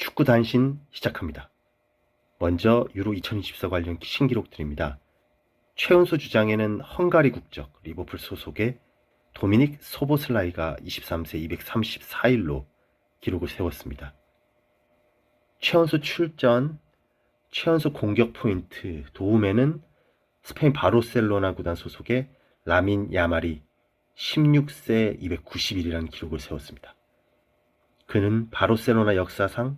축구 단신 시작합니다. 먼저 유로 2024 관련 신기록들입니다. 최은수 주장에는 헝가리 국적 리버풀 소속의 도미닉 소보슬라이가 23세 234일로 기록을 세웠습니다. 최연소 출전, 최연소 공격 포인트, 도움에는 스페인 바르셀로나 구단 소속의 라민 야말이 16세 291이라는 기록을 세웠습니다. 그는 바르셀로나 역사상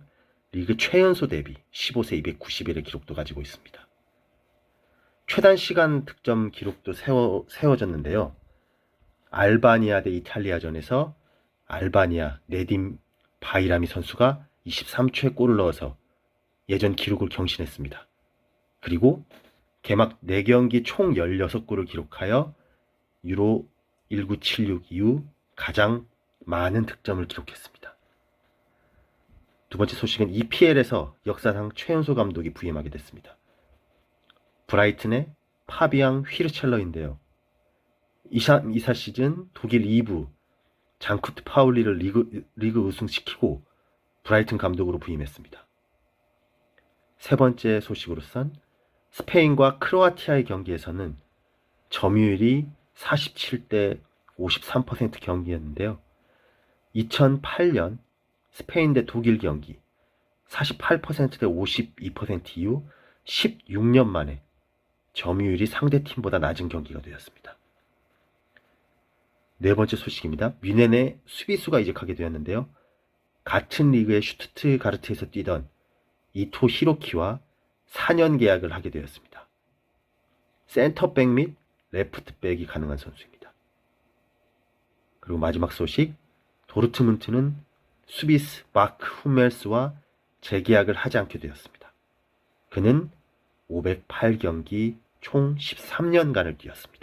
리그 최연소 데뷔 15세 291의 기록도 가지고 있습니다. 최단 시간 득점 기록도 세워, 세워졌는데요. 알바니아 대 이탈리아전에서 알바니아 네딤 바이라미 선수가 23초에 골을 넣어서 예전 기록을 경신했습니다. 그리고 개막 4경기 총 16골을 기록하여 유로 1976 이후 가장 많은 득점을 기록했습니다. 두 번째 소식은 EPL에서 역사상 최연소 감독이 부임하게 됐습니다. 브라이튼의 파비앙 휘르첼러인데요. 이사, 이사 시즌 독일 2부 장쿠트 파울리를 리그, 리그 우승시키고 브라이튼 감독으로 부임했습니다. 세 번째 소식으로선 스페인과 크로아티아의 경기에서는 점유율이 47대 53% 경기였는데요. 2008년 스페인 대 독일 경기 48%대 52% 이후 16년 만에 점유율이 상대 팀보다 낮은 경기가 되었습니다. 네 번째 소식입니다. 뮌헨의 수비수가 이적하게 되었는데요. 같은 리그의 슈투트가르트에서 뛰던 이토 히로키와 4년 계약을 하게 되었습니다. 센터백 및 레프트백이 가능한 선수입니다. 그리고 마지막 소식, 도르트문트는 수비스 마크 후멜스와 재계약을 하지 않게 되었습니다. 그는 508경기 총 13년간을 뛰었습니다.